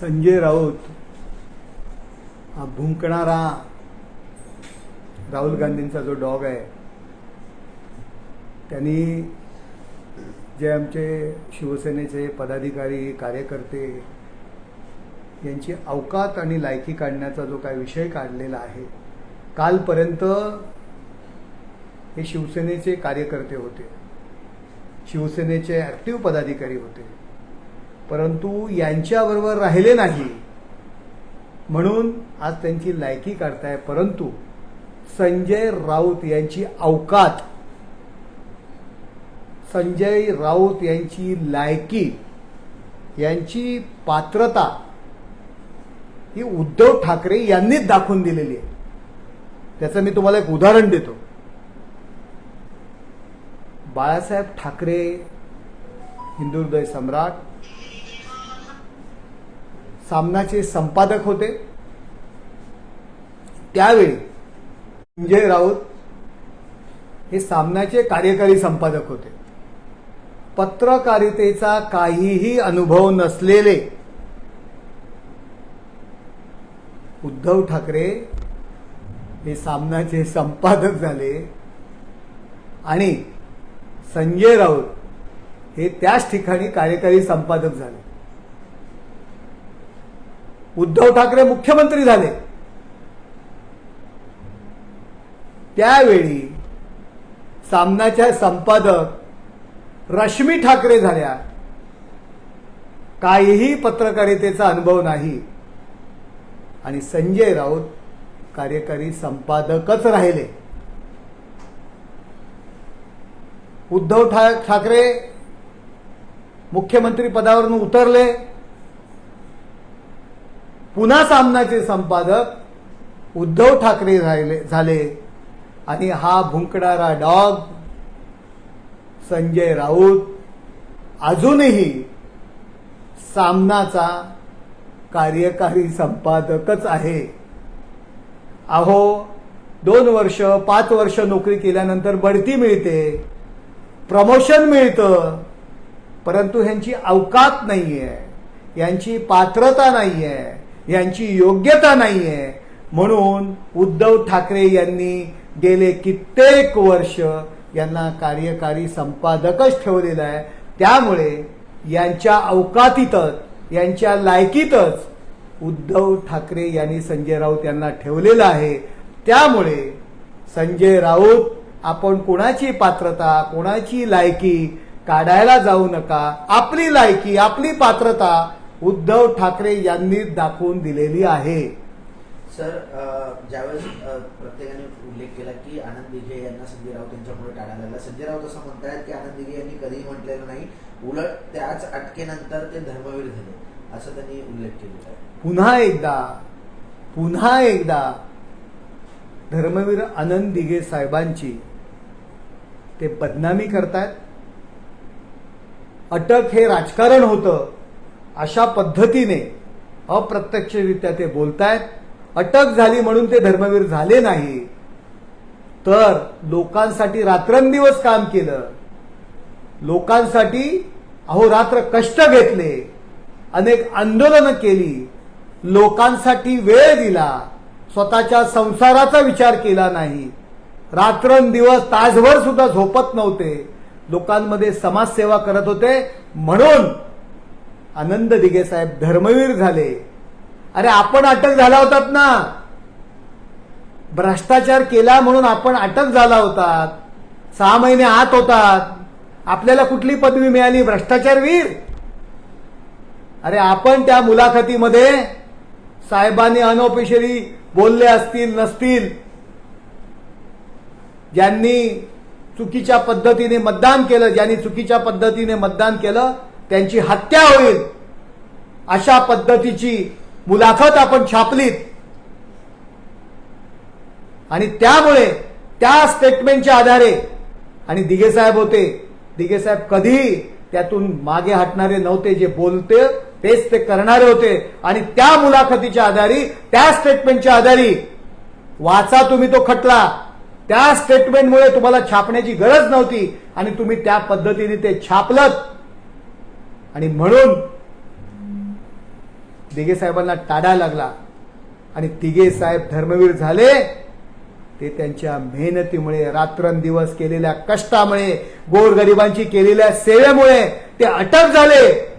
संजय राऊत हा भुंकणारा राहुल गांधींचा जो डॉग आहे त्यांनी जे आमचे शिवसेनेचे पदाधिकारी कार्यकर्ते यांची अवकात आणि लायकी काढण्याचा जो काय विषय काढलेला आहे कालपर्यंत हे शिवसेनेचे कार्यकर्ते होते शिवसेनेचे ॲक्टिव्ह पदाधिकारी होते. परंतु यांच्याबरोबर राहिले नाही. म्हणून आज त्यांची लायकी काढताय. परंतु संजय राऊत यांची अवकात संजय राऊत यांची लायकी यांची पात्रता ही उद्धव ठाकरे यांनीच दाखवून दिलेली आहे. त्याचं मी तुम्हाला एक उदाहरण देतो. बाळासाहेब ठाकरे हिंदू हृदय सम्राट सामनाचे संपादक होते. त्यावेळी संजय राऊत हे सामनाचे कार्यकारी संपादक होते. पत्रकारितेचा काहीही अनुभव नसलेले उद्धव ठाकरे हे सामनाचे संपादक झाले आणि संजय राऊत हे त्याच ठिकाणी कार्यकारी संपादक झाले. उद्धव ठाकरे मुख्यमंत्री झाले. त्यावेळी सामनाच्या संपादक रश्मी ठाकरे झाल्या. काहीही पत्रकारितेचा अनुभव नाही. आणि संजय राऊत कार्यकारी संपादकच राहिले. उद्धव ठाकरे मुख्यमंत्री पदावरून उतरले. पुन्हा सामनाचे संपादक उद्धव ठाकरे राहिले झाले. आणि हा भुंकणारा डॉग संजय राऊत अजूनही सामनाचा कार्यकारी संपादकच आहे. अहो दोन वर्ष पाच वर्ष नोकरी केल्यानंतर बढती मिळते प्रमोशन मिळतं परंतु ह्यांची अवकात नाही आहे यांची पात्रता नाही आहे यांची योग्यता नाही आहे म्हणून उद्धव ठाकरे यांनी गेले कित्येक वर्ष यांना कार्यकारी संपादकच ठेवलेलं आहे. त्यामुळे यांच्या अवकातीतच यांच्या लायकीतच उद्धव ठाकरे यांनी संजय राऊत यांना ठेवलेलं आहे. त्यामुळे संजय राऊत आपण कोणाची पात्रता कोणाची लायकी काढायला जाऊ नका. आपली लायकी आपली पात्रता उद्धव ठाकरे यांनी दाखवून दिलेली आहे. सर ज्यावेळेस प्रत्येकाने उल्लेख केला की आनंद दिघे यांना संजय राऊत यांच्यामुळे टाळा लागला संजय राऊत असं म्हणतायत की आनंद दिघे यांनी कधीही म्हटलेलं नाही. उलट त्याच अटकेनंतर ते धर्मवीर झाले असं त्यांनी उल्लेख केलेला आहे. पुन्हा एकदा पुन्हा एकदा धर्मवीर आनंद दिघे साहेबांची ते बदनामी करतायत. अटक हे राजकारण होतं. अशा पद्धतीने अप्रत्यक्षरित्या ते बोलतायत. अटक झाली म्हणून ते धर्मवीर झाले नाही. तर लोकांसाठी रात्रंदिवस काम केलं. लोकांसाठी अहोरात्र कष्ट घेतले. अनेक आंदोलनं केली. लोकांसाठी वेळ दिला. स्वतःच्या संसाराचा विचार केला नाही. रात्रंदिवस तासभर सुद्धा झोपत नव्हते. लोकांमध्ये समाजसेवा करत होते. म्हणून आनंद दिघे साहेब धर्मवीर झाले. अरे आपण अटक झाला होतात ना. भ्रष्टाचार केला म्हणून आपण अटक झाला होतात. सहा महिने आत होतात. आपल्याला कुठली पदवी मिळाली? भ्रष्टाचारवीर अरे आपण त्या मुलाखतीमध्ये साहेबांनी अनऑफिशियली बोलले असतील नसतील? ज्यांनी चुकीच्या पद्धतीने मतदान केलं ज्यांनी चुकीच्या पद्धतीने मतदान केलं त्यांची हत्या होईल अशा पद्धतीची मुलाखत आपण छापलीत. आणि त्यामुळे त्या स्टेटमेंटच्या आधारे आणि दिघे साहेब होते दिघे साहेब कधीही त्यातून मागे हटणारे नव्हते जे बोलते तेच ते करणारे होते. आणि त्या मुलाखतीच्या आधारी त्या स्टेटमेंटच्या आधारी वाचा तुम्ही तो खटला. त्या स्टेटमेंटमुळे तुम्हाला छापण्याची गरज नव्हती. आणि तुम्ही त्या पद्धतीने ते छापलत. आणि म्हणून दिघे साहेबांना टाडा लागला. आणि तिघे साहेब धर्मवीर झाले. ते त्यांच्या मेहनतीमुळे रात्रंदिवस केलेल्या कष्टामुळे गोरगरिबांची केलेल्या सेवेमुळे ते अटक झाले.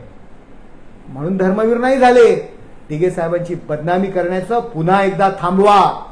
म्हणून धर्मवीर नाही झाले. तिघे साहेबांची बदनामी करण्याचं पुन्हा एकदा थांबवा.